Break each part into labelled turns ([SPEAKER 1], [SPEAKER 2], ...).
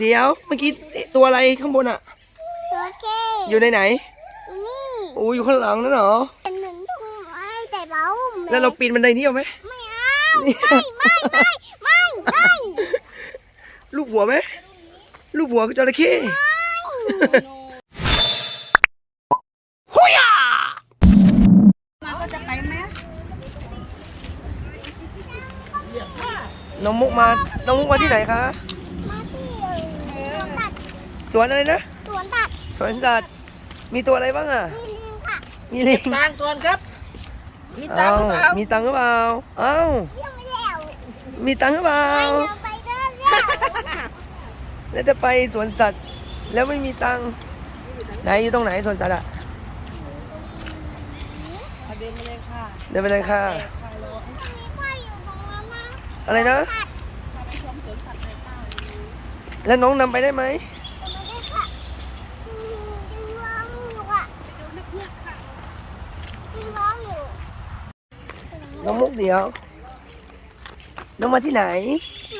[SPEAKER 1] เดี๋ยวเมื่อกี้ตัวอะไรข้างบนอะ
[SPEAKER 2] โอเค
[SPEAKER 1] อยู่ในไหน
[SPEAKER 2] นี่
[SPEAKER 1] โอ้อยู่ข้างหลังนั่นเหรอ
[SPEAKER 2] เป็นเหมือนทุ่งไม้แต่เบา
[SPEAKER 1] แล้วเราปีนบันไดนี้เอาไหม
[SPEAKER 2] ไม่เอาไม่ไม่ไม่ไม่ไม่
[SPEAKER 1] ลูกหัวไหมลูกหัวคือจระเข้หุยอะ
[SPEAKER 3] มาก็จะไปไหม
[SPEAKER 1] น้องมุกมา น้องมุกมาที่ไหนคะ
[SPEAKER 2] มาที่สวนตัด
[SPEAKER 1] สวนอะไรนะ
[SPEAKER 2] สวนตัด
[SPEAKER 1] สวนสัตว์ มีตัวอะไรบ้างอะ
[SPEAKER 2] มีลิงค่ะ
[SPEAKER 1] มีลิง
[SPEAKER 3] ตังก่อนครับ มีตัง
[SPEAKER 1] เอ้า
[SPEAKER 3] ค์หรือเปล่า
[SPEAKER 1] มีตังค์หรือเปล่า เอ้า
[SPEAKER 2] เที่ยวไม่แล้ว
[SPEAKER 1] มีตังค์หรือเปล่า
[SPEAKER 2] ไปเราไปเดินแล้ว
[SPEAKER 1] แล้วจะไปสวนสัตว์ แล้วไม่มีตังค์ไหนอยู่ตรงไหนสวนสัตว์อะ
[SPEAKER 3] เอาเดินมาเลยค่ะ
[SPEAKER 1] เดินไปเลยค่ะ
[SPEAKER 2] มีควายอยู่ตรงนั้นนะ
[SPEAKER 1] อะไรนะ
[SPEAKER 2] ตัด
[SPEAKER 1] แล้วน้องนำไปได้ไหม
[SPEAKER 2] แต่ไม่ได้ค่ะอืมยังร้องอยู่อะยังร้องอยู่
[SPEAKER 1] น้องมุก เดี๋ยว น้องมาที่ไหน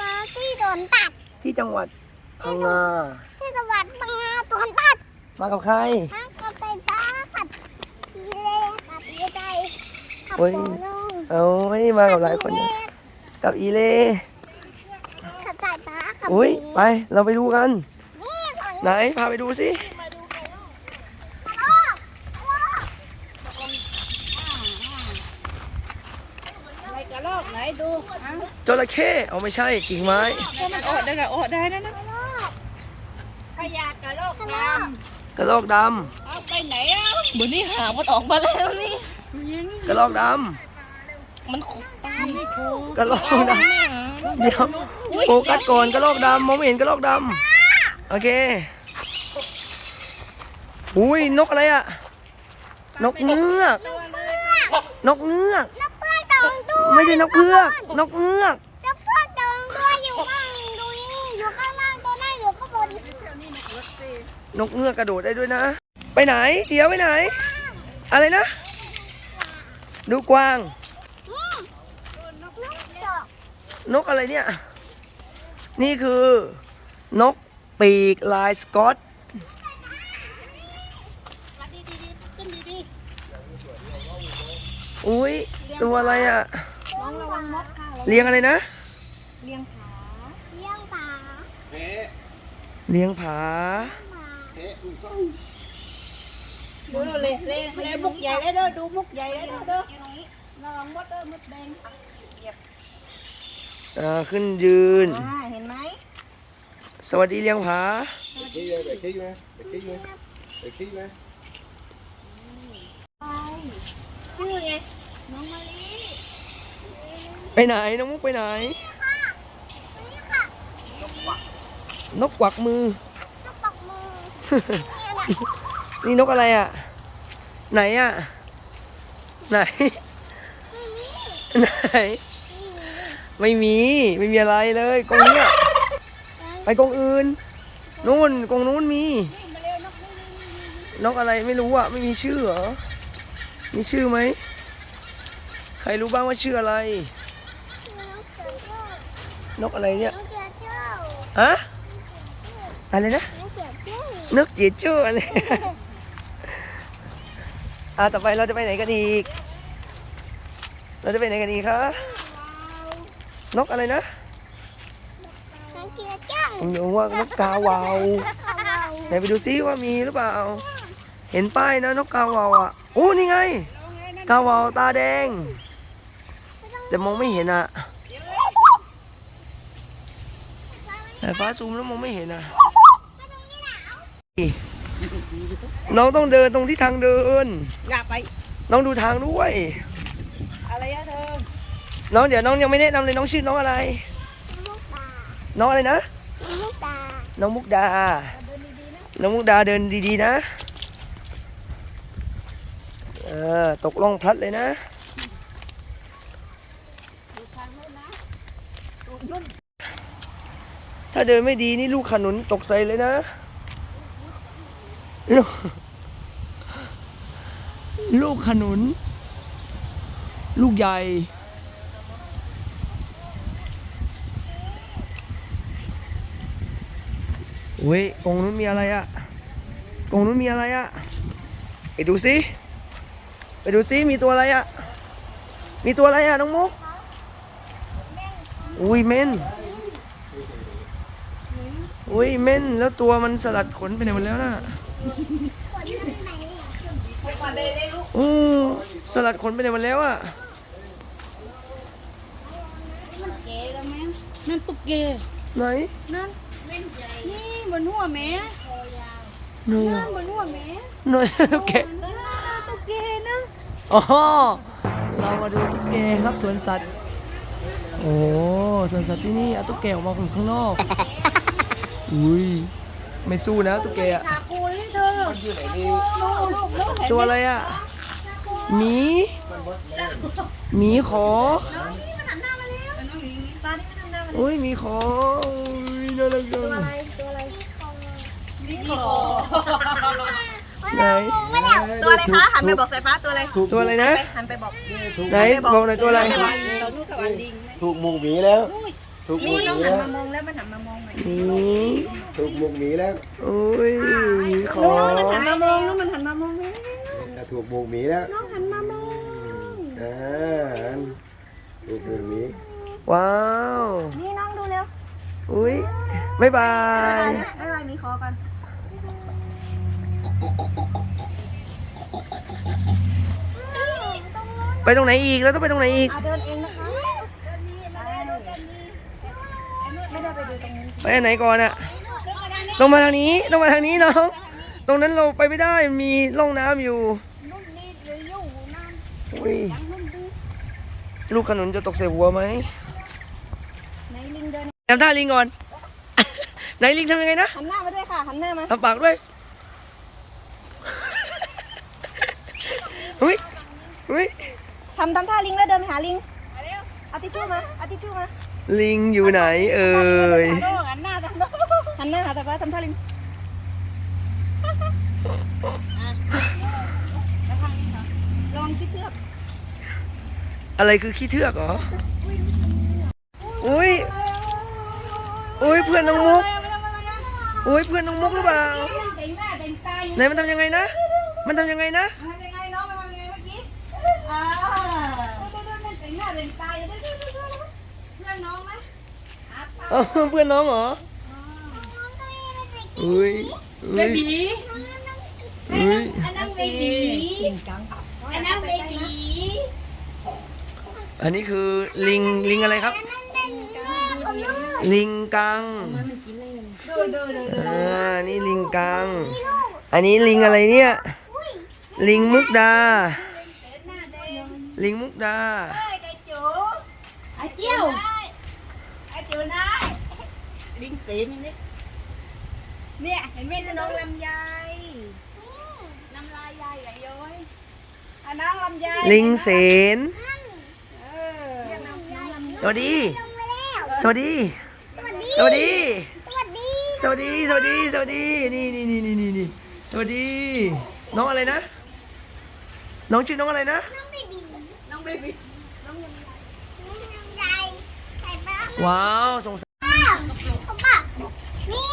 [SPEAKER 2] มาที่สวนตัด
[SPEAKER 1] ที่จังหวัดพังงา
[SPEAKER 2] ที่จังหวัดพังงาสวนตัด
[SPEAKER 1] มากับใคร
[SPEAKER 2] นะก็ไปตาขัดอีเล่ขัดอีใจขับ
[SPEAKER 1] โอ้ย
[SPEAKER 2] โปโล
[SPEAKER 1] เอาไม่ได้มากับหลายคนนะกับอีเล่
[SPEAKER 2] ขัดสายตาขับ
[SPEAKER 1] อุ้ยไป เราไปดูกัน
[SPEAKER 2] นี่ฝั่ง
[SPEAKER 1] ไหน พาไปดูสิ
[SPEAKER 2] โลกโลก
[SPEAKER 3] อะไรกระลอกไหนดูอะ
[SPEAKER 1] จระเข้เอาไม่ใช่กิ่งไม้
[SPEAKER 3] ถ้ามันอดได้ก็อดได้นะนะ
[SPEAKER 2] โลก
[SPEAKER 3] ขยะกระลอกด
[SPEAKER 1] กระรอกดำ
[SPEAKER 3] เอาไปไหนอะบุนี่หางมันออกมาแล้วนี่ยิงำ
[SPEAKER 1] กระรอกด
[SPEAKER 3] มันขบตาไม่โคำ
[SPEAKER 1] กระรอกดำเดี๋ยวโฟกัสก่อนกระรอกดำมองไม่เห็นกระรอกดำโอเคอุ้ยนกอะไรอะนกเงือก นกเงือก
[SPEAKER 2] นก
[SPEAKER 1] ไม่ใช่นกเงือกนกเงือก
[SPEAKER 2] นกเพื่อนตรงตัวอยู่ข้างดูนี่อยู่ข้างล่างตัวนั้นอยู่ข้างบน
[SPEAKER 1] นกเงือกกระโดดได้ด้วยนะ ไปไหน เดี๋ยวไปไหน อะไรนะ ดูกวาง
[SPEAKER 2] อืมนกจอก
[SPEAKER 1] นกอะไรเนี่ย นี่คือนกปีกลายสกอตอุ้ยตัวอะไรอะ
[SPEAKER 3] น้องระวังมดค่ะ
[SPEAKER 1] เลี้ยงอะไรนะ
[SPEAKER 3] เลี้ยงขา
[SPEAKER 2] เลี้ยงปลา
[SPEAKER 1] เลี้ยงผา
[SPEAKER 2] หมา
[SPEAKER 3] ดูเลยเลยเลยมุกใหญ่เลยเด้อดูมุกใหญ่เลยเด้อระวังมดเด้อมดแดง
[SPEAKER 1] อ่าขึ้นยืน
[SPEAKER 3] อ่าเห็นไหม
[SPEAKER 1] สวัสดีเลี้ยงผา
[SPEAKER 4] ขี้เลยไปขี้ไหมไปขี้ไหมไปขี้ไหม
[SPEAKER 3] ชื่อไง
[SPEAKER 2] น้องมะลิ
[SPEAKER 1] ไปไหนน้องมุกไปไหน
[SPEAKER 2] นี่ค่ะ
[SPEAKER 1] นกกวักมือ
[SPEAKER 2] นกปักมือเนี่ยนะ
[SPEAKER 1] นี่นกอะไรอะ ไหนอะ ไหน
[SPEAKER 2] นี่นี่
[SPEAKER 1] ไหน ไม่มี ไม่มีอะไรเลยกรงเนี้ยไปกรงอื่น นู่นกรงนู้นมี นกอะไรไม่รู้อะ ไม่มีชื่อเหรอ มีชื่อไหม ใครรู้บ้างว่าชื่ออะไร
[SPEAKER 2] นกเสือโจ้
[SPEAKER 1] นกอะไรเนี่ย
[SPEAKER 2] นกเสือโจ้
[SPEAKER 1] ฮะอะไรนะ
[SPEAKER 2] นกเสือโจ้
[SPEAKER 1] นกเจี๊ยจู้อะไรอ่าต่อไปเราจะไปไหนกันอีก เราจะไปไหนกันอีกคะนกอะไรนะ
[SPEAKER 2] นกเสือโจ้
[SPEAKER 1] ผมอยู่ว่านกกาวาวไหนไปดูซิว่ามีหรือเปล่า เห็นป้ายนะนกกาวาวอะโอ้นี่ไง กาวาวตาแดง แต่มองไม่เห็นอะ แต่ฟ้าซูมแล้วมองไม่เห็นอะน้องต้องเดินตรงที่ทางเดิน
[SPEAKER 3] อย่าไป
[SPEAKER 1] น้องดูทางด้วย
[SPEAKER 3] อะไรอะเธอ
[SPEAKER 1] น้องเดี๋ยวน้องยังไม่แนะนำเลยน้องชื่อน้องอะไร
[SPEAKER 2] มุกตา
[SPEAKER 1] น้องอะไรนะ
[SPEAKER 2] มุกตา
[SPEAKER 1] น้องมุกดา น้องมุกดาเดินดีๆนะ เออตกล่องพลัดเลยนะถ้า เดินไม่ดีนี่ลูกขนุนตกใส่เลยนะลูกลูกขนุน ลูกใหญ่อุ้ยกงนู้นมีอะไรอะกงนู้นมีอะไรอะไปดูสิไปดูสิมีตัวอะไรอะมีตัวอะไรอะน้องมุก อุ้ยเม่น อุ้ยเม่นแล้วตัวมันสลัดขนไปไหนหมดแล้วน่ะ
[SPEAKER 2] ขนข้างในอะ
[SPEAKER 1] อู้สลัดขนไปไหนหมดแล้วอะ
[SPEAKER 3] เก๋แล้วแม่นั่นตุ๊กเก
[SPEAKER 1] ไหน
[SPEAKER 3] นั่นนี่บนหัวแม่
[SPEAKER 1] ไหน
[SPEAKER 3] นั่
[SPEAKER 1] อะ
[SPEAKER 3] นบนหัวแม่
[SPEAKER 1] ไหนตุ๊กแก
[SPEAKER 3] นั่นตุ๊กเกนะ
[SPEAKER 1] อ๋อเรามาดูตุ๊กแกครับสวนสัตว์โอ้สวนสัตว์ที่นี่เอาตุ๊กแกออกมาอยู่ข้างนอก อุ้ยไม่สู้นะตุ๊กแกอะ
[SPEAKER 3] ขาปูนี่เธอลูกลูกลูก
[SPEAKER 1] ตัวอะไรอะหมีหมีขอ
[SPEAKER 3] น้องนี่มันหันหน้ามาแล้วน้องนี่ตานี่มันหันหน้ามา
[SPEAKER 1] อุ้ยหมีขออุ้ยน่ารักจัง
[SPEAKER 3] ตัวอะไรนี่ขอ
[SPEAKER 1] ไหน
[SPEAKER 3] ตัวอะไรคะหันไปบอกสายฟ้าตัวอะไร
[SPEAKER 4] ถูก
[SPEAKER 1] ตัวอะไรนะ
[SPEAKER 3] หันไปบอก
[SPEAKER 1] ไหนบอกหน่อยตัวอะไร
[SPEAKER 3] เราลูกตะวันลิง
[SPEAKER 4] ถูกหมูหมีแล้ว ถูกหมู
[SPEAKER 3] นี่
[SPEAKER 4] ห
[SPEAKER 3] น้อง
[SPEAKER 4] มี
[SPEAKER 3] หัน
[SPEAKER 4] แล้ว
[SPEAKER 3] มามองแล้วมันหันมามองใหม่
[SPEAKER 1] หมี
[SPEAKER 4] ถูกหมูหมีแล้ว
[SPEAKER 1] อุ้ยหมีขอ
[SPEAKER 3] มันหันมามองน้องมันหันมามองแล้ว
[SPEAKER 4] ถูกหมูหมีแล้ว
[SPEAKER 3] น้องหันมามอง
[SPEAKER 4] อ่าถูกหมูหมี
[SPEAKER 1] ว้าว
[SPEAKER 3] นี่น้องดูเร็ว
[SPEAKER 1] อุ้ยบ๊ายบาย
[SPEAKER 3] ไม่ไรมีคอกัน
[SPEAKER 1] ไปตรงไหนอีกแล้วต้องไปตรงไหนอีก
[SPEAKER 3] อะเดินเองนะคะไม่ได้ ไปดูตรงนี้
[SPEAKER 1] ไปอันไหนก่อนอะต้องมาทางนี้ต้องมาทางนี้น้อง ตรงนั้นเราไปไม่ได้มีร่องน้ำอยู่อุ้ยลูกขนุนจะตกใส่หัวไหม
[SPEAKER 3] ไหนลิงเดิน
[SPEAKER 1] ทำท่าลิงก่อน ไหนลิงทำยังไงนะ
[SPEAKER 3] หันหน้ามาด้วยค่ะหันหน้ามา
[SPEAKER 1] ทำปากด้วยอุ้ยอุ้ย
[SPEAKER 3] ทำทำท่าลิงแล้วเดินไปหาลิงเอาทิชชู่มาเอาทิชชู่มา
[SPEAKER 1] ลิงอยู่ไหนเอ่ย
[SPEAKER 3] หันหน้าทำโน่หันหน้าหาแต่ฟ้าทำท่าลิงลองคิดเทือก
[SPEAKER 1] อะไรคือขี้เทือกเหรอ อุ้ย อุ้ยเพื่อนน้องมุก อุ้ยเพื่อนน้องมุกหรือเปล่าไหนมันทำยังไงนะ มันทำยังไงนะ
[SPEAKER 3] ทำยังไงน้องทำยังไงเมื่อกี้อ่าเต็งหน้าเต็งตาเพื่อนน้องไหม
[SPEAKER 1] เอ้าเพื่อนน้องเหรออุ้ยอุ้ยอุ้ย
[SPEAKER 3] อันนั้นเบบีอันนั้นเบบี
[SPEAKER 1] อันนี้คือลิงลิงอะไรครับ
[SPEAKER 2] นั่นเป็นแม่ของลูก
[SPEAKER 1] ลิงกัง
[SPEAKER 3] ดูดูดู
[SPEAKER 1] อ่านี่ลิงกัง อันนี้ลิงอะไรเนี่ย ลิงมุกดา ลิงมุกดา
[SPEAKER 3] ไอ้จูไอ้เจียวไอ้จูนา ยลิงตีนนี่เนี่ยเห็นไหมน้องลำไยน้ำลายยายใหญ่ย้อยอันน้องลำไย
[SPEAKER 1] ลิงเสน
[SPEAKER 3] เออ
[SPEAKER 1] สวัสดี
[SPEAKER 2] ลงไปแล้ว
[SPEAKER 1] สวัสดี
[SPEAKER 2] สวัสดี
[SPEAKER 1] สวัสดี
[SPEAKER 2] สวัสดี
[SPEAKER 1] สวัสดี สวัสดี สวัสดี นี่นี่นี่นี่นี่นี่สวัสดี น้องอะไรนะ น้องชื่อน้องอะไรนะ
[SPEAKER 2] น้องเบบี
[SPEAKER 3] น้องเบบี
[SPEAKER 2] น้องลำไยใส่บ้าง
[SPEAKER 1] ว้าวสงสาร
[SPEAKER 2] ป้าเขาป่ะนี่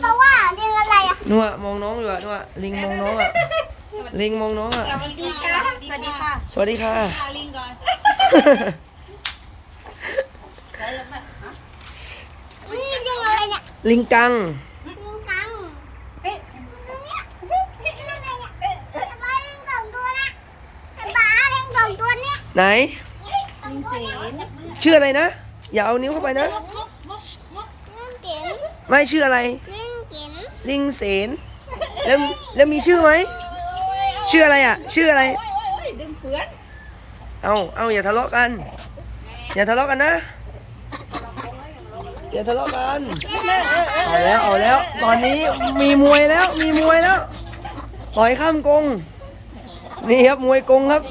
[SPEAKER 2] เพราะว่าเรียกอะไรอะ
[SPEAKER 1] นัวมองน้องอยู่อะนัวลิงมองน้องอะลิงมองน้องอะ
[SPEAKER 3] สวัสดีค่ะ สวัสดีค่ะ
[SPEAKER 1] สวัสดีค่ะ
[SPEAKER 3] ลิงก่อน
[SPEAKER 2] นี่เรียกอะไรเนี่ย
[SPEAKER 1] ลิงกัง
[SPEAKER 2] ลิงกัง
[SPEAKER 3] เอ๊ะ
[SPEAKER 2] เนี่ยนี่อะไรเนี่ยแต่ป้าเลี้ยงสองตัวนะแต่ป้าเลี้ยงสองตัวเนี่ย
[SPEAKER 1] ไหน
[SPEAKER 2] ลิงเสียน
[SPEAKER 1] ชื่ออะไรนะ อย่าเอานิ้วเข้าไปนะ
[SPEAKER 2] ลิงเก๋น
[SPEAKER 1] ไม่ชื่ออะไร
[SPEAKER 2] ลิงเส
[SPEAKER 1] นแล้วแล้วมีชื่อไหม ชื่ออะไรอะ ชื่ออะไร
[SPEAKER 3] ดึงเพื่อน
[SPEAKER 1] เอาเอาอย่าทะเลาะกัน อย่าทะเลาะกันนะ อย่าทะเลาะกัน เอาแล้วเอาแล้ว ตอนนี้มีมวยแล้ว มีมวยแล้วต่อยข้ามกง นี่ครับมวยกงครับ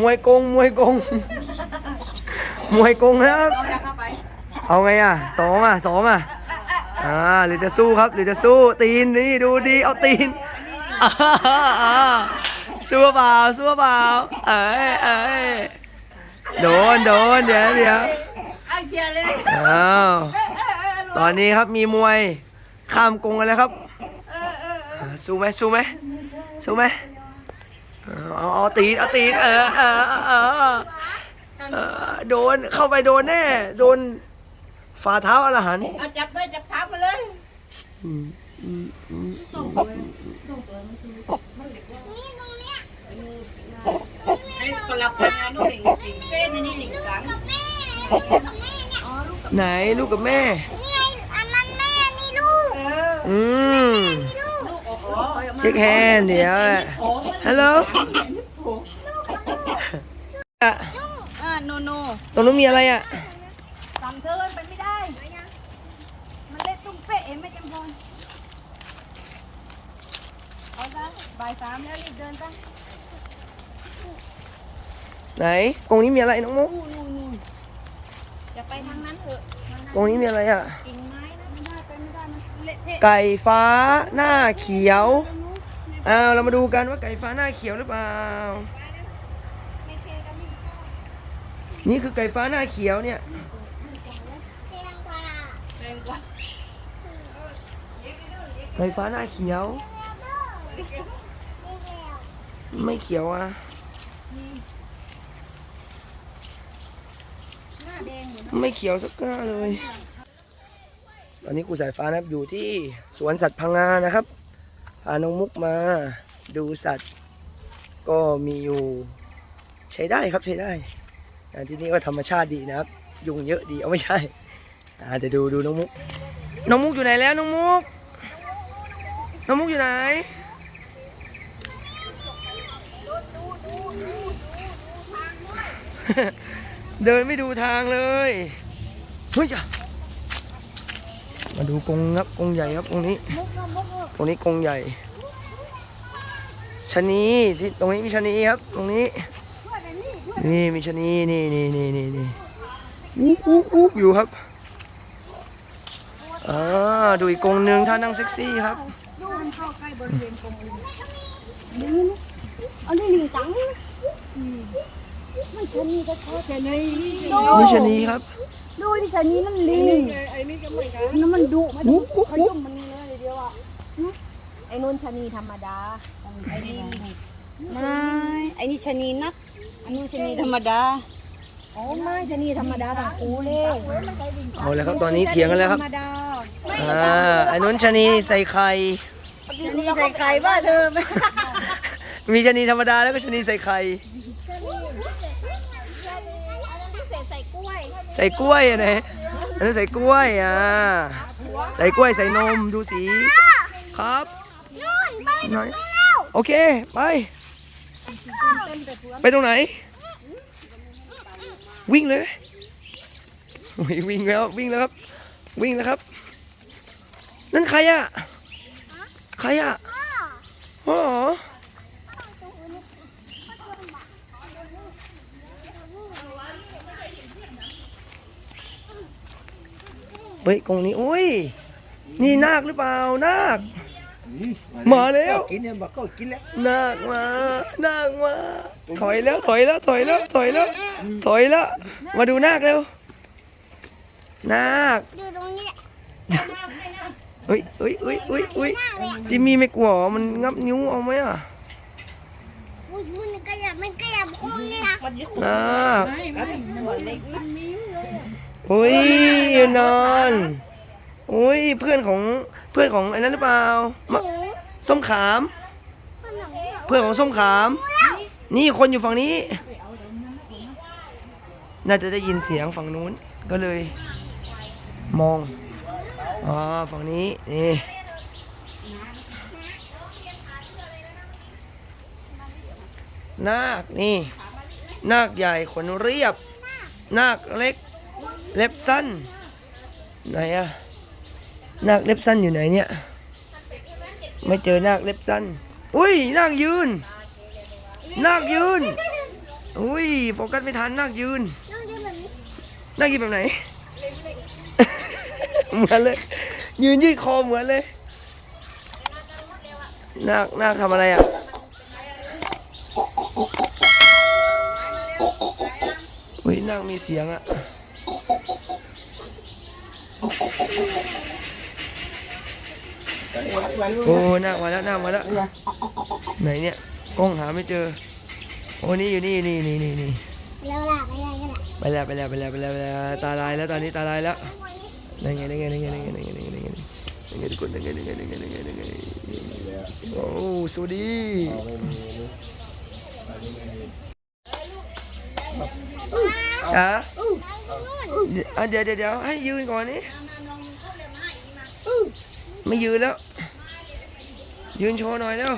[SPEAKER 1] มวยกงมวยกง มวยกงนะครับ
[SPEAKER 3] เอาไง
[SPEAKER 1] อะสองอะสองอะ อ่าหรือจะสู้ครับหรือจะสู้ตีนนี่ดูดีเอาตีนอ่าอ่าสู้เปล่าสู้เปล่าเอ้ยเอ้ยโดนโดนเดี๋ยวเดี๋ยว
[SPEAKER 3] เอาเกียร์เลย
[SPEAKER 1] อ้าวตอนนี้ครับมีมวยข้ามกรงกันแล้วครับสู้ไหมสู้ไหมสู้ไหมเอาเอาตีนเอาตีเออเออเออเออเออโดนเข้าไปโดนแน่โดน ฝ่าเท้าอรหันต์
[SPEAKER 3] เอาจับเลยจับเท้ามาเลย
[SPEAKER 1] อืมอืมอืม
[SPEAKER 3] ส่งตัวส่งตัวมันซื้อ
[SPEAKER 2] นี่ตรงเนี้ย
[SPEAKER 3] ไอ้คนละคนงานนู่นหนึ่งสิงเส้นนี่หนึ่งครั้ง
[SPEAKER 2] กับแม่ลูกกับแม่เนี่ย
[SPEAKER 3] อ๋อลูกกับ
[SPEAKER 1] ไหนลูกกับแม่
[SPEAKER 2] นี่ไงอันนั้นแม่นี่ลูก
[SPEAKER 3] เออ
[SPEAKER 1] อืม
[SPEAKER 2] นี่ลูก
[SPEAKER 3] ลูกโอ้โห
[SPEAKER 1] เช็คแฮนด์เดี๋ยวฮัลโหล
[SPEAKER 2] ลูกกับลูก
[SPEAKER 1] อะ
[SPEAKER 3] อ่าโนโน
[SPEAKER 1] ตรงนู้นมีอะไรอะ
[SPEAKER 3] สั่งเธอไปไม่ได้ มันเล่นตุ้งเป๊ะเอ็มไม่จำพรเอาซะบ่ายสามแล้วรีบเดินซะ
[SPEAKER 1] ไหนกรงนี้มีอะไรน้องมุก
[SPEAKER 3] นู่นนู่นนู่นอย่าไปทางนั้นเถอะทางนั้น
[SPEAKER 1] กรงนี้มีอะไรอะ
[SPEAKER 3] กิ่งไม้นะไม่ได้ไปไม่ได้มันเละเทะ
[SPEAKER 1] ไก่ฟ้าหน้าเขียวอ้าวเรามาดูกันว่าไก่ฟ้าหน้าเขียวหรือเปล่านี่คือไก่ฟ้าหน้าเขียวเนี่ย
[SPEAKER 2] เตียงกว่า
[SPEAKER 3] แรงกว่า
[SPEAKER 1] ไก่ฟ้าหน้าเขียว ไม่เขียวอะ
[SPEAKER 3] หน้าแดง
[SPEAKER 1] ไม่เขียวสักก้าเลยตอนนี้ครูสายฟ้านะครับอยู่ที่สวนสัตว์พังงานะครับพาน้องมุกมาดูสัตว์ ก็มีอยู่ใช้ได้ครับใช้ได้ที่นี่ก็ธรรมชาติดีนะครับ ยุงเยอะดีเอาไม่ใช่อ่าเดี๋ยวดูดูน้องมุก น้องมุกอยู่ไหนแล้วน้องมุก น้องมุกอยู่ไหนเดินไม่ดูทางเลยเฮ้ยมาดูกรงครับกรงใหญ่ครับตรงนี้ตรงนี้กรงใหญ่ชะนีที่ตรงนี้มีชะนีครับ ตรงนี้ นี่มีชะนีนี่นี่นี่นี่นี่อุ๊บอุ๊บอุ๊บอยู่ครับอ่าดูอีกกรงหนึ่งท่านั่งเซ็กซี่ครับ
[SPEAKER 3] อันนี้หนึ่งตังค์ไม่ชนีก็ชอบชนี
[SPEAKER 1] นี่ชะนีครับ
[SPEAKER 3] ดูที่ชนีนั่นลิงไอ้นี่ก็เหมือนกันนั่นมันดุมัน
[SPEAKER 1] อุ๊บอุ๊บอุ๊บ
[SPEAKER 3] มันเลยเดียวอะไอ้นุ่นชนีธรรมดาไอ้นี่ไม่ไอ้นี่ชนีนักอันนู้นชนีธรรมดาโอ้ไม่ชนีธรรมดาต่างกูเลย
[SPEAKER 1] เอาแล้วครับตอนนี้เถียงกันแล้วครับ
[SPEAKER 3] ธรรมดา
[SPEAKER 1] อ่าอันนู้นชะนีใส่ไข่
[SPEAKER 3] ชนีใส่ไข่บ้าเธอ
[SPEAKER 1] มีชะนีธรรมดาแล้วก็ชะนีใส่ไข่
[SPEAKER 2] ใส่กล้วย
[SPEAKER 1] ใส่กล้วยอะนะอันนั้นใส่กล้วยอะใส่กล้วยใส่นมดูสีครับ
[SPEAKER 2] นู่นไป
[SPEAKER 1] ไหน
[SPEAKER 2] ดูแล้ว
[SPEAKER 1] โอเคไปไปตรงไหน วิ่งเลยโอ้ยวิ่งแล้ววิ่งแล้วครับ วิ่งแล้วครับ นั่นใครอะ ใครอะพ่อเหรอเฮ้ยกรงนี้โอ้ย นี่นาคหรือเปล่านาค มาแล้ว
[SPEAKER 4] กินเนี่ยบอกก็กินแล้ว
[SPEAKER 1] นาคมานาคมาถอยแล้วถอยแล้วถอยแล้วถอยแล้วถอยแล้ว มาดูนาคเร็วนาค
[SPEAKER 2] อยู่ตรงนี้
[SPEAKER 1] เฮ้ยเฮ้ยเฮ้ยเฮ้ยเฮ้ยจิมมี่ไม่กลัวเหรอมันงับนิ้วเอาไหมอะ
[SPEAKER 2] อุ้ยมันขยับมันขยับคมเนี่ยนะ
[SPEAKER 1] นาค
[SPEAKER 3] ไม่ไม่มันเล็กมันนิ้ว
[SPEAKER 1] อุ้ยนอนอุ้ยเพื่อนของเพื่อนของไอ้นั้นหรือเปล่า
[SPEAKER 2] ห
[SPEAKER 1] มะ
[SPEAKER 2] นู
[SPEAKER 1] ส้มขาม
[SPEAKER 2] ขนม
[SPEAKER 1] เพื่อนของส้มขาม นี่คนอยู่ฝั่งนี้ น่าจะได้ยินเสียงฝั่งนู้นก็เลย มอง อ๋อ ฝั่งนี้ นี่นาคนี่ นาคใหญ่ขนเรียบ นาคเล็ก เล็บสั้น ไหนอะนาคเล็บสั้นอยู่ไหนเนี่ย ไม่เจอนาคเล็บสั้น อุ้ย นาคยืน นาคยืน อุ้ย โฟกัสไม่ทัน นาคยืน
[SPEAKER 2] น้องยืนแบบนี้
[SPEAKER 1] นาคยืนแบบไหน เหมือนเลย ยืนยืดคอเหมือนเลยนาคนาคทำอะไรอะอุ้ยนาคมีเสียงอะโอ้หน้ามาแล้วหน้ามาแล้วไหนเนี่ยกล้องหาไม่เจอ โอ้นี่อยู่นี่นี่นี่นี่นี่
[SPEAKER 2] แล้วล่ะไปเลยกันล่ะ
[SPEAKER 1] ไปแล้วไปแล้วไปแล้วไปแล้วไปแล้วตาลายแล้วตอนนี้ตาลายแล้ว
[SPEAKER 2] ทั้งวั นั่น
[SPEAKER 1] ไงนั่นไงนั่นไงนั่นไงนั่นไงนั่นไงนั่นไงนั่นไงทุกคนนั่นไงนั่นไงนั่นไงนั่นไงนั่นไงโอ้สวัสดีอะเดี๋ยวเดี๋ยวให้ยืนก่อนนี่ไม่ยืนแล้ว ยืนโชว์หน่อยแล้ว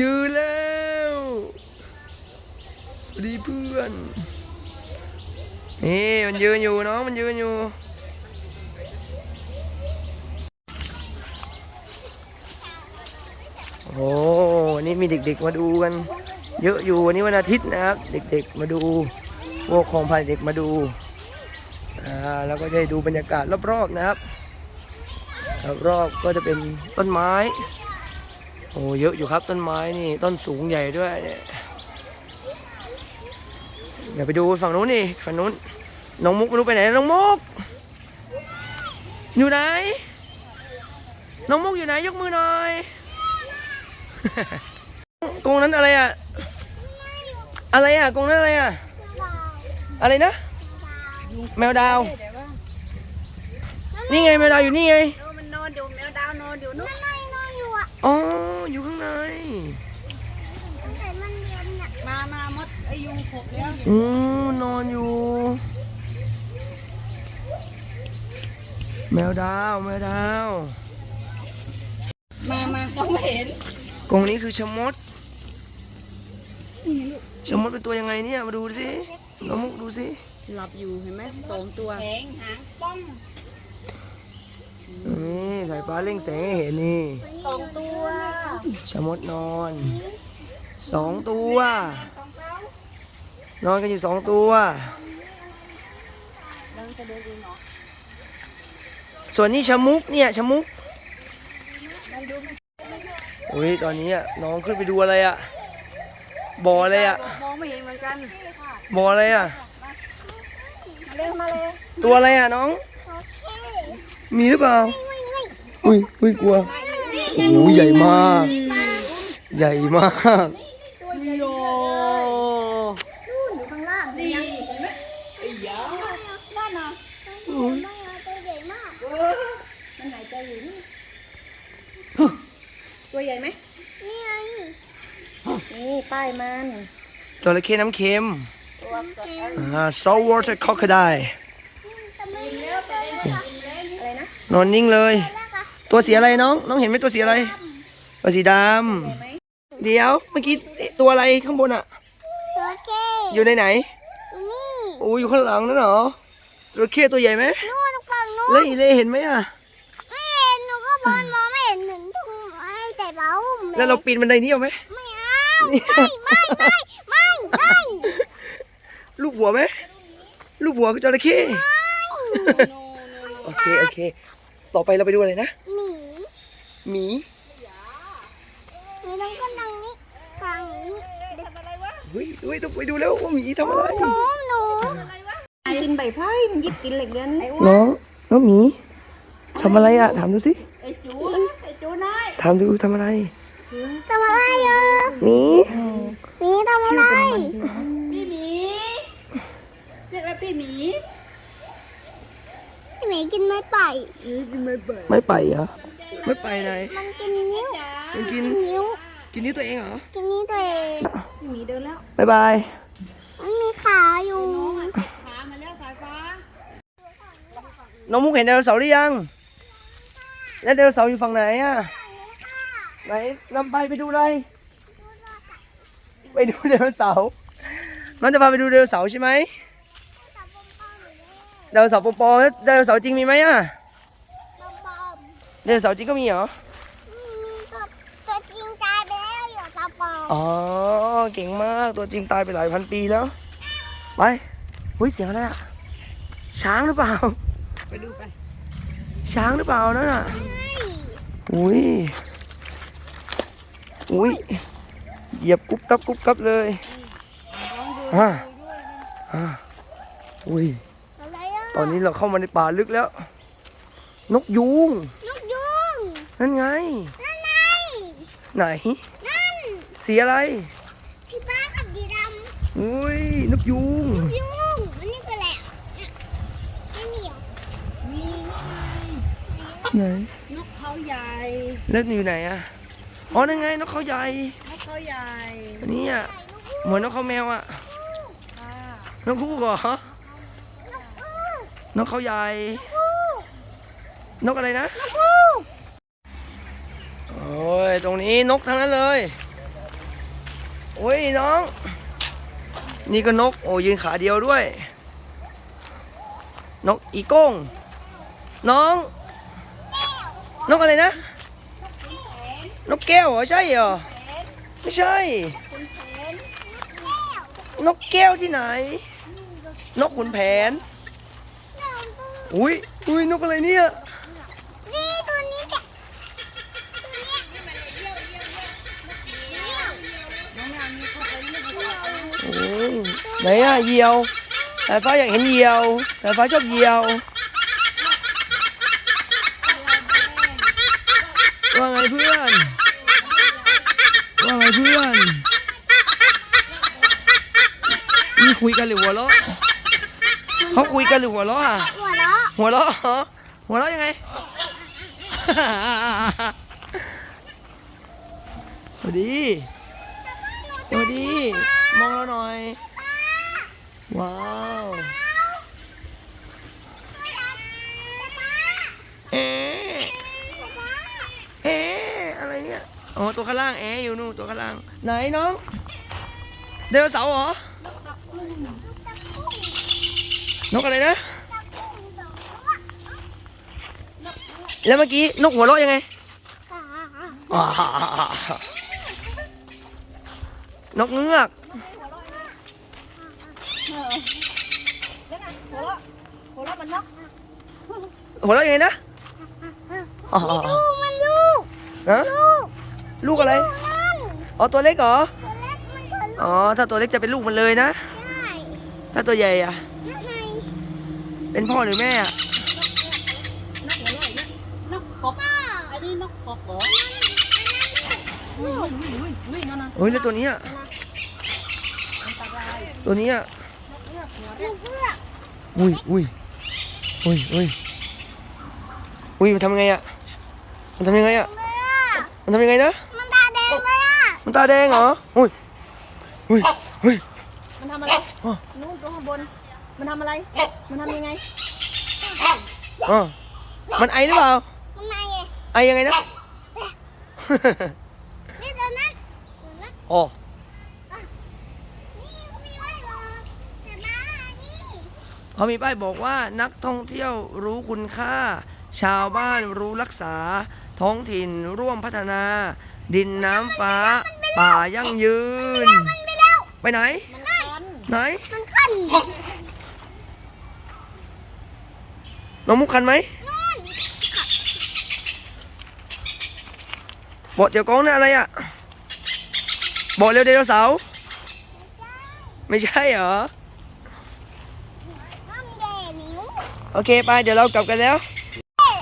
[SPEAKER 1] ยืนแล้ว สวัสดีเพื่อน นี่มันยืนอยู่น้องมันยืนอยู่ โอ้นี่มีเด็กๆมาดูกัน เยอะอยู่วันนี้วันอาทิตย์นะครับ เด็กๆมาดูพวกของพายเด็กมาดูอ่าแล้วก็จะได้ดูบรรยากาศรอบๆนะครับรอบๆก็จะเป็นต้นไม้ โอ้เยอะอยู่ครับต้นไม้นี่ต้นสูงใหญ่ด้วยเนี่ย เดี๋ยวไปดูฝั่งนู้นนี่ฝั่งนู้นน้องมุกไม่รู้ไปไหนน้องมุก อยู่ไหน น้องมุกอยู่ไหนยกมือหน่อยกรงนั้นอะไรอะอะไรอะกรงนั้นอะไรอะอะไรนะ แมวดาว นี่ไงแมวดาวอยู่นี่ไง
[SPEAKER 3] โอ้มันนอนอยู่แมวดาวนอนอยู่นู่น
[SPEAKER 2] มันนั่งนอนอยู่อะ
[SPEAKER 1] อ๋ออยู่ข้างใน
[SPEAKER 2] แต่มันเย็นอะ
[SPEAKER 3] มามามดไอายุงขบแล้ว
[SPEAKER 1] อืมนอนอยู่ แมวดาวแมวดาว
[SPEAKER 3] มามาเขาไม่เห็น
[SPEAKER 1] กรงนี้คือชะมดชะมดเป็นตัวยังไงเนี่ยมาดูสิน้องมุกดูสิ
[SPEAKER 3] หลับอยู่เห็นไหมสองตัวแขงหางป้อง
[SPEAKER 1] นี่สายฟ้าเร่งแสงให้เห็นนี่
[SPEAKER 2] สองตัว
[SPEAKER 1] ชะมดนอน สองตัว นอนกันอยู่สองตัวส่วนนี้ชะมุกเนี่ยชะมุกอุ้ยตอนนี้อะน้องขึ้นไปดูอะไรอะบ่ออะไรอะ
[SPEAKER 3] มองไม่เห็นเหมือนกัน
[SPEAKER 1] บ่ออะไรอะ
[SPEAKER 3] มาเร็วมาเร็ว
[SPEAKER 1] ตัวอะไรอะน้อง มีหรือเปล่าอุ้ยอุ้ยกลัวโอ้โหใหญ่มาก ใหญ่มาก
[SPEAKER 3] โย
[SPEAKER 2] บ้านเหรอบ้านเราตัวใหญ่มาก
[SPEAKER 3] มันไหนใจอยู่นี่ ตัวใหญ่ไหม
[SPEAKER 2] นี่ไง
[SPEAKER 3] นี่ป้ายมัน
[SPEAKER 1] จระเข้น้ำเค็ม
[SPEAKER 3] ตัวกด
[SPEAKER 1] อ่า salt water crocodile
[SPEAKER 2] แต่ไม่เยอะไปเลยค่ะ
[SPEAKER 3] อะไรนะ
[SPEAKER 1] นอนนิ่งเลย
[SPEAKER 2] แรกอะ
[SPEAKER 1] ตัวสีอะไรน้อง น้องเห็นไหมตัวสีอะไร ตัวสีด
[SPEAKER 3] เห็นไหมำ
[SPEAKER 1] เดี๋ยวเมื่อกี้ตัวอะไรข้างบนอะ
[SPEAKER 2] ตัวเก้
[SPEAKER 1] อยู่ในไหน
[SPEAKER 2] อยู่นี่
[SPEAKER 1] โอ้อยู่ข้างหลังนั่นเหรอจระเข้ตัวใหญ่ไหม
[SPEAKER 2] นู่นฝั่งนู้น
[SPEAKER 1] แล้วอีเล่เห็นไหมอะ
[SPEAKER 2] ไม่เห็นหนูก็บอลมองไม่เห็นถึงทุ่งไอ้แต่ เบา
[SPEAKER 1] แล้วเราปีนบันไดนี้เอาไหม
[SPEAKER 2] ไม่เอาไม่ไม่ไม่ไม่ไม่
[SPEAKER 1] ลูกหัวไหมลูกหัวคือจระเข้
[SPEAKER 3] โนโน
[SPEAKER 1] โอเคโอเค ต่อไปเราไปดูอะไรนะ
[SPEAKER 2] หมี
[SPEAKER 1] หมี
[SPEAKER 2] มีต้องก็ดังนี้ฟังนี้
[SPEAKER 1] เฮ้ยเฮ้ยต้องไปดูแล้วว่าหมีทำอะไร
[SPEAKER 2] หนูหนู
[SPEAKER 3] กินใบไผ่มันหยิบกินเหล็กเดือนนี้
[SPEAKER 1] น้องน้องหมีทำอะไรอะถามดูสิ
[SPEAKER 3] ไอ้จูไอ้จู นาย
[SPEAKER 1] ถามดูทำอะไร
[SPEAKER 2] ทำอะไรเออ
[SPEAKER 1] หมี
[SPEAKER 2] หมีทำอะไร
[SPEAKER 3] พี่หมีเรียกอะไรพี่หมี
[SPEAKER 2] หมีกินไม้ไผ่
[SPEAKER 1] ไม่ไปเหรอไม่ไปไหน
[SPEAKER 2] มันกินนิ้ว
[SPEAKER 1] มันกิน
[SPEAKER 2] นิ้ว
[SPEAKER 1] กินนิ้วตัวเองเหรอ
[SPEAKER 2] กินนิ้วตัวเอง
[SPEAKER 3] พี่หมีเดินแล้ว
[SPEAKER 1] บายบาย
[SPEAKER 2] มันมีขาอยู่
[SPEAKER 3] ขามาแล้วสายฟ้า
[SPEAKER 1] น้องมุกเห็นไดโนเสาร์หรือยังแล้วไดโนเสาร์อยู่ฝั่งไหนอะ ไหนนำไปไปดูเลยไปดูไดโนเสาร์น้องจะพาไปดูไดโนเสาร์ใช่ไหมไดโนเสาร์ปอๆแล้วไดโนเสาร์จริงมีไหมอะ
[SPEAKER 2] บอม
[SPEAKER 1] ไดโนเสาร์จริงก็มีเหรอ
[SPEAKER 2] มีตัวตัวจริงตายไปแล้วอยู่ตาปอม
[SPEAKER 1] อ๋อเก่งมากตัวจริงตายไปหลายพันปีแล้วไปหุ้ยเสียงอะไรอะช้างหรือเปล่า
[SPEAKER 3] ไปดูไป
[SPEAKER 1] ช้างหรือเปล่านั่นน่ะอุ้ย อุ้ยเหยียบกุ๊บกับกุ๊บกับเลยอ่าอ่าอุ้ย
[SPEAKER 2] อะไรอะ
[SPEAKER 1] ตอนนี้เราเข้ามาในป่าลึกแล้ว นกยูง
[SPEAKER 2] นกยุง
[SPEAKER 1] นั่นไง
[SPEAKER 2] นั่นไง
[SPEAKER 1] ไหน
[SPEAKER 2] นั่น
[SPEAKER 1] สีอะไร
[SPEAKER 2] สีฟ้ากับสีด
[SPEAKER 1] อุ้ยนกยูงำ
[SPEAKER 2] ยุงอันนี้คืออะไรอะไม่มีเหรอ
[SPEAKER 3] มี
[SPEAKER 1] ไหน
[SPEAKER 3] นกเขาใหญ่
[SPEAKER 1] แล้วอยู่ไหนอะ อ๋อนั่นไงนกเขาใหญ่
[SPEAKER 3] นกเขาใหญ่
[SPEAKER 1] อันนี้อะ
[SPEAKER 2] ไก่นกฮูก
[SPEAKER 1] เหมือนนกเขาแมวอะ
[SPEAKER 3] ค่ะ
[SPEAKER 1] นกคู่เหรอ
[SPEAKER 2] นกฮูก
[SPEAKER 1] นกเขาใหญ่
[SPEAKER 2] ฮูก
[SPEAKER 1] นกอะไรนะ
[SPEAKER 2] นกฮูก
[SPEAKER 1] โอ้ยตรงนี้นกทั้งนั้นเลยโอ้ยน้อง นี่ก็นก โอ้ยืนขาเดียวด้วย นกอีโก้งน้อง นกอะไรนะ นกแก้วเหรอใช่เหรอไม่ใช่ นกแก้วที่ไหน นกขุนแผน อุ้ยอุ้ยนกอะไรเนี่ย
[SPEAKER 2] นี่ตัวนี้แกะตัวเนี้ย
[SPEAKER 1] โอ้ยไหนอะเหยี่ยว สายฟ้าอยากเห็นเหยี่ยว สายฟ้าชอบเหยี่ยว ว่าไงเพื่อน ว่าไงเพื่อนนี่คุยกันหรือหัวเราะเขาคุยกันหรือหัวเราะอะ
[SPEAKER 2] หัวเราะ
[SPEAKER 1] หัวเราะเหรอหัวเราะยังไง สวัสดี สวัสดี มองเราหน่อย ว้าว เอ๊ะเอ๊ะอะไรเนี่ย อ๋อตัวข้างล่างเอ๊ะอยู่นู่นตัวข้างล่าง ไหนน้องไดโนเสาร์เหรอ นกอะไรนะ แล้วเมื่อกี้นกหัวเราะยังไงอ่านกเงือก
[SPEAKER 3] แล้วไงหัวเราะหัวเราะมันนก
[SPEAKER 1] หัวเราะยังไงนะอ่า
[SPEAKER 2] ลูกมันลูก
[SPEAKER 1] ฮะ
[SPEAKER 2] ลูก
[SPEAKER 1] ลูกอะไร
[SPEAKER 2] นั่น
[SPEAKER 1] อ๋อตัวเล็กเหรอ
[SPEAKER 2] ตัวเล็กมันตัวลูก
[SPEAKER 1] อ๋อถ้าตัวเล็กจะเป็นลูกมันเลยนะ
[SPEAKER 2] ได้
[SPEAKER 1] ถ้าตัวใหญ่อะ
[SPEAKER 2] นั่นไง
[SPEAKER 1] เป็นพ่อหรือแม่อะ
[SPEAKER 3] นกหัวเราะอย่างเงี้ยนกกบอันนี้นกกบเหรออุ้ยอุ้ยอุ้ยอุ้ยนั่นน่ะ
[SPEAKER 1] โอ้ยแล้วตัวเนี้ย
[SPEAKER 3] อันตราย
[SPEAKER 1] ตัวเนี้ย
[SPEAKER 3] นกเงือกหัว
[SPEAKER 2] ลู
[SPEAKER 3] เรีย
[SPEAKER 2] กเอื้อก
[SPEAKER 1] อุ้ยอุ้ยอุ้ยอุ้ยอุ้ยมันทำยังไงอะมันทำยังไงอะ
[SPEAKER 2] เลยอะ
[SPEAKER 1] มันทำยังไงนะ
[SPEAKER 2] มันตาแดงเห
[SPEAKER 1] รออุ้ยอุ้ยอุ้ย
[SPEAKER 3] มันทำอะไร
[SPEAKER 1] อ๋อ
[SPEAKER 3] นู่นตัวข้างบน มันทำอะไร มันทำยังไง
[SPEAKER 1] อ๋อมันไอหรือเปล่า
[SPEAKER 2] มันไงอะ
[SPEAKER 1] ไอยังไงนะ
[SPEAKER 2] นี่ตัวนั้นตัวนั้น
[SPEAKER 1] อ๋อ
[SPEAKER 2] นี่เขามีไว้หรอกแต่มานี่
[SPEAKER 1] เขามีป้ายบอกว่านักท่องเที่ยวรู้คุณค่า ชาวบ้านรู้รักษา ท้องถิ่นร่วมพัฒนา ดินน้ำฟ้า ป่ายั่งยืน
[SPEAKER 2] มันไปแล้ว
[SPEAKER 1] ไปไหน
[SPEAKER 3] มันคัน
[SPEAKER 1] ไหน
[SPEAKER 2] มันขั้น
[SPEAKER 1] น้องมุกคันไหม
[SPEAKER 2] นู่น
[SPEAKER 1] บอกเดี๋ยวกองนะอะไรอะบอกเร็วเดโนเสาร์ไม่ใช่เหรอ
[SPEAKER 2] น้ำแดงนิ้ว
[SPEAKER 1] โอเค ไป เดี๋ยวเรากลับกันแล้ว
[SPEAKER 2] นี่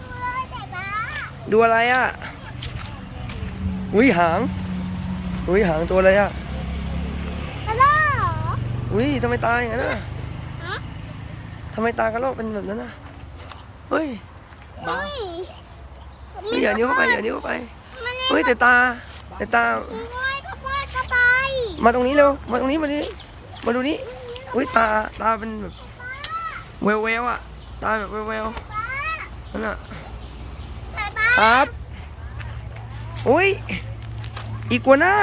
[SPEAKER 2] ดูเลยแต่บ้า
[SPEAKER 1] ดูอะไรอะอุ้ยหางอุ้ยหางตัวอะไรอะ
[SPEAKER 2] ฮัลโหล
[SPEAKER 1] อุ้ยทำไมตายอย่างนั้นน่ะ
[SPEAKER 2] ฮะ
[SPEAKER 1] ทำไมตากระรอกเป็นแบบนั้นน่ะเฮ้ย
[SPEAKER 2] เฮ้ย
[SPEAKER 1] เฮ้ยอย่านิ้วเข้าไปอย่านิ้วเข้าไป
[SPEAKER 2] มัน
[SPEAKER 1] เฮ้ยแต่ตาแต่ตา
[SPEAKER 2] มันว่ายเข้าไปเข้าไป
[SPEAKER 1] มาตรงนี้เร็วมาตรงนี้มาดิมาดูนี่อุ้ยตาตาเป็นแบบแววแววๆอะตาแบบแววแวว
[SPEAKER 2] บ้า
[SPEAKER 1] ๆนั่นน่ะ
[SPEAKER 2] แต่บ้า
[SPEAKER 1] ครับ อุ้ยอีกัวน่า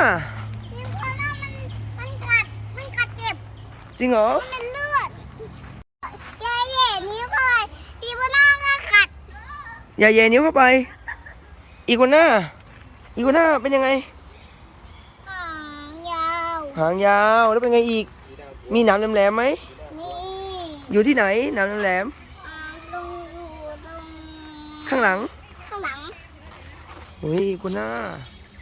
[SPEAKER 2] พี่พ่อน่ามันมันกัดมันกัดเจ็บ
[SPEAKER 1] จริงเหรอ
[SPEAKER 2] มันเป็นเลือดยายเห็นนิ้วเข้าไปพี่พ่อน่าก็กัด
[SPEAKER 1] อย่าแย่นิ้วเข้าไป อีกัวน่าอีกัวน่าเป็นยังไง
[SPEAKER 2] หางยาว
[SPEAKER 1] หางยาวแล้วเป็นไงอีก มีหนามแหลมๆไหม
[SPEAKER 2] นี่
[SPEAKER 1] อยู่ที่ไหนหนามแหลม
[SPEAKER 2] อ่าตรงอยู่ตรง
[SPEAKER 1] ๆข้างหลัง
[SPEAKER 2] ข้างหลัง
[SPEAKER 1] อุ้ยอีกัวน่า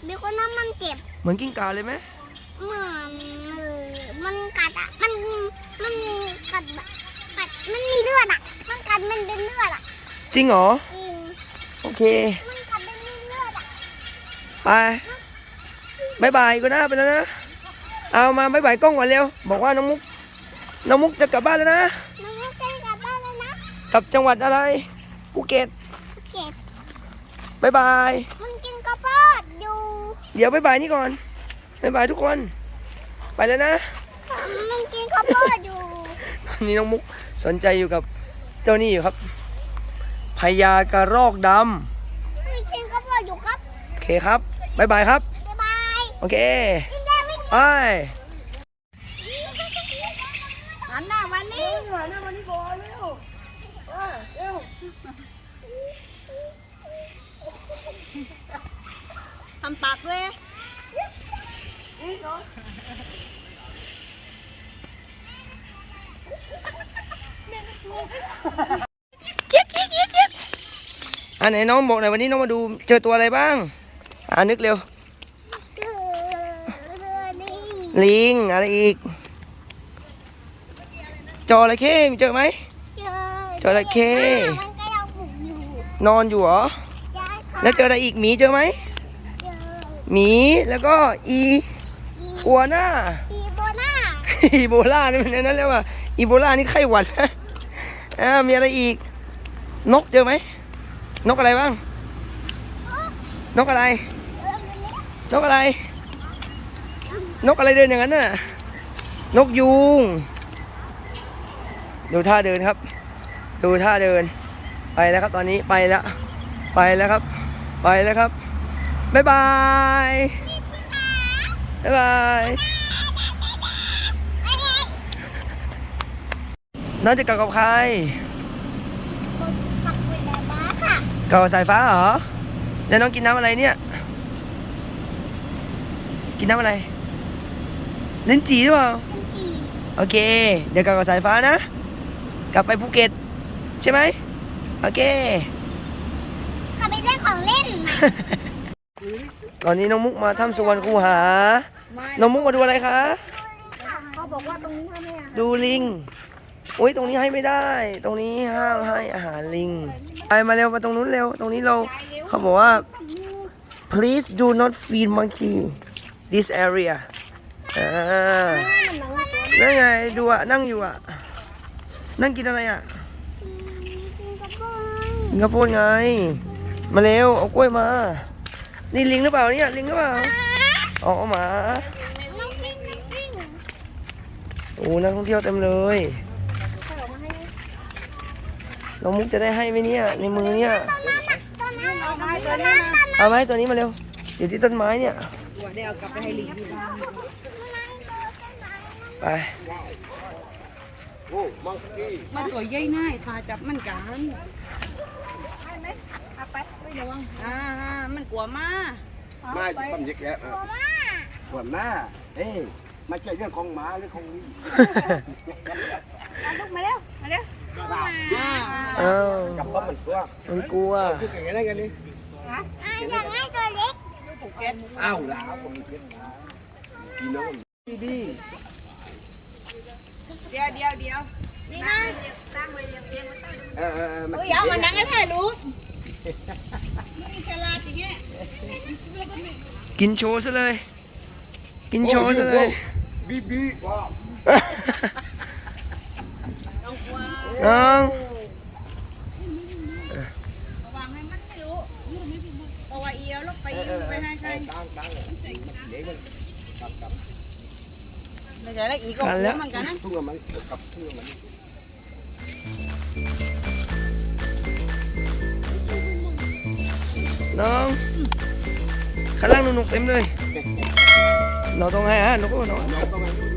[SPEAKER 2] พี่พ่อน่ามันเจ็บ
[SPEAKER 1] เหมือนกิ้งก่าเลยไหม
[SPEAKER 2] เหมือนเออมันกัดอะ มันมันกัดแบบกัดมันมีเลือดอะ มันกัดมันเป็นเลือดอะ
[SPEAKER 1] จริงเหรอ
[SPEAKER 2] จริง
[SPEAKER 1] โอเค
[SPEAKER 2] มันกัดเป็นเลือดอะ
[SPEAKER 1] ไปบายบายก็น่าไปแล้วนะ เอามาบายบายกล้องก่อนเร็ว บอกว่าน้องมุก น้องมุกจะกลับบ้านแล้วนะ
[SPEAKER 2] มันไม่ใช่กลับบ้านแล้วนะ
[SPEAKER 1] กลับจังหวัดอะไร ภูเก็ต
[SPEAKER 2] เก็บบา
[SPEAKER 1] ยบาย
[SPEAKER 2] มันกินกระโปดอยู่
[SPEAKER 1] เดี๋ยวบายบายนี่ก่อนบายบายทุกคน ไปแล้วนะ
[SPEAKER 2] มันกินข้าวโพดอยู่
[SPEAKER 1] ตอนนี้น้องมุกสนใจอยู่กับเจ้านี่อยู่ครับพญากระรอกด
[SPEAKER 2] มันกินข้าวโพดอยู่ครับำ
[SPEAKER 1] โอเคครับบายบายครับ
[SPEAKER 2] บ๊ายบาย
[SPEAKER 1] โอเค
[SPEAKER 2] กินได้ไหม
[SPEAKER 1] ไป
[SPEAKER 3] ทำปากด้วย
[SPEAKER 1] อันไหนน้องบอกหน่อยวันนี้น้องมาดูเจอตัวอะไรบ้าง อ่านึกเร็ว
[SPEAKER 2] เกลือลิง
[SPEAKER 1] ลิงอะไรอีกจระเข้มีเจอไหม
[SPEAKER 2] เจอ
[SPEAKER 1] จระเข้
[SPEAKER 2] มันก็ยังบุกอยู่
[SPEAKER 1] นอนอยู่เหรอ
[SPEAKER 2] ย้ายขา
[SPEAKER 1] แล้วเจออะไรอีกหมีเจอไหม
[SPEAKER 2] เจอ
[SPEAKER 1] หมีแล้วก็อี
[SPEAKER 2] อี
[SPEAKER 1] กัวหน้า
[SPEAKER 2] อีโบนา
[SPEAKER 1] อีโบลานี่มันนั่นเรียกว่าอีโบลานี่ไข้หวัดนะอ่ามีอะไรอีก นกเจอไหมนกอะไรบ้าง นกอะไร
[SPEAKER 2] เออมันเล็ก
[SPEAKER 1] นกอะไร นกอะไรเดินอย่างนั้นน่ะ นกยูง ดูท่าเดินครับ ดูท่าเดิน ไปแล้วครับตอนนี้ไปแล้ว ไปแล้วครับ ไปแล้วครับ บ๊ายบาย บ๊ายบายน้องจะกลับกับใคร
[SPEAKER 2] กับเวลาบ้าค่ะ
[SPEAKER 1] กลับกับสายฟ้าเหรอ แล้วน้องกินน้ำอะไรเนี่ย กินน้ำอะไรลิ้นจี่หรือเปล่า
[SPEAKER 2] เป็นจี
[SPEAKER 1] โอเค เดี๋ยวกลับกับสายฟ้านะ กลับไปภูเก็ต ใช่ไหม โอเค
[SPEAKER 2] กับ ไปเล่นของเล่นนะ
[SPEAKER 1] ตอนนี้น้องมุกมาถ้ำสุวรรณคูหา น้องมุกมาดูอะไรคะ
[SPEAKER 3] เขาบอกว่าตรงนี้ทำไมอะ
[SPEAKER 1] ดูลิงอุ้ยตรงนี้ให้ไม่ได้ ตรงนี้ห้ามให้อาหารลิง ไปมาเร็วมาตรงนู้นเร็ว ตรงนี้เราเขาบอกว่า please do not feed monkey this area อ่านั่นไงดูอะนั่งอยู่อะนั่งกินอะไรอะ
[SPEAKER 2] กินกระโปง
[SPEAKER 1] กินข้าวโพดไง มาเร็วเอากล้วยมา นี่ลิงหรือเปล่าเนี่ยลิงหรือเปล่าอ๋อเอาหมา
[SPEAKER 2] น้องปิ้งน้องปิ้ง
[SPEAKER 1] โอ้นักท่องเที่ยวเต็มเลยน้องมุกจะได้ให้ไหมเนี่ยในมือเนี่ย
[SPEAKER 2] ตอนนั้น
[SPEAKER 3] เอาไม้ตัวนี้มา
[SPEAKER 1] เอาไหมตัวนี้มาเร็วอยู่ที่ต้นไม้เนี่ย
[SPEAKER 3] หัวเดี๋ยวเอากลับไปให้ลิงที่บ้าน
[SPEAKER 1] ไป
[SPEAKER 4] โอ้มังสกี้
[SPEAKER 3] มันตัวใหญ่ง่ายพาจับมันกันให้ไหมเอาไปไม่ระวังอ่ามันกลัวมาก
[SPEAKER 4] ไม่ปั๊มเยอะแยะเออ
[SPEAKER 2] ตัวว่า
[SPEAKER 4] ส่วนหน้า เอ้ยไม่ใช่เรื่องของหมาหรือของลิง
[SPEAKER 3] เอาลูกมาเร็วมาเร็วอ่า
[SPEAKER 1] เอ้าว
[SPEAKER 4] กับว่ามันตัว
[SPEAKER 1] มันกลัว
[SPEAKER 4] คืออย่างไรกันนี่
[SPEAKER 2] อะอย่างง่ายตัวเล็ก
[SPEAKER 4] อ้าวหลาผมเก็บพี่น้องบีบี
[SPEAKER 3] เดี๋ยวเดี๋ยวเดี๋ยวนี่นะ
[SPEAKER 4] เออเออเออมัน
[SPEAKER 3] เดี๋ยวมานั่งให้ถ่ายรูป นี่ฉลาดอย่างเงี้ย
[SPEAKER 1] กินโชว์ซะเลย กินโชว์ซะเลย
[SPEAKER 4] บีบีว้าว
[SPEAKER 1] น้อง
[SPEAKER 3] ระวังให้มันไม่รู้เพราะว่าเอียวลูกไปไปให้ใคร
[SPEAKER 4] ดังดังเดี๋ยวมันกลับกลับ
[SPEAKER 3] ไม่ใช่แล้ว นกันนะ
[SPEAKER 4] ทุ่งกับมันกับทุ่งกับมัน
[SPEAKER 1] น้องข้างล่างหนุกๆเต็มเลยเราต้องใ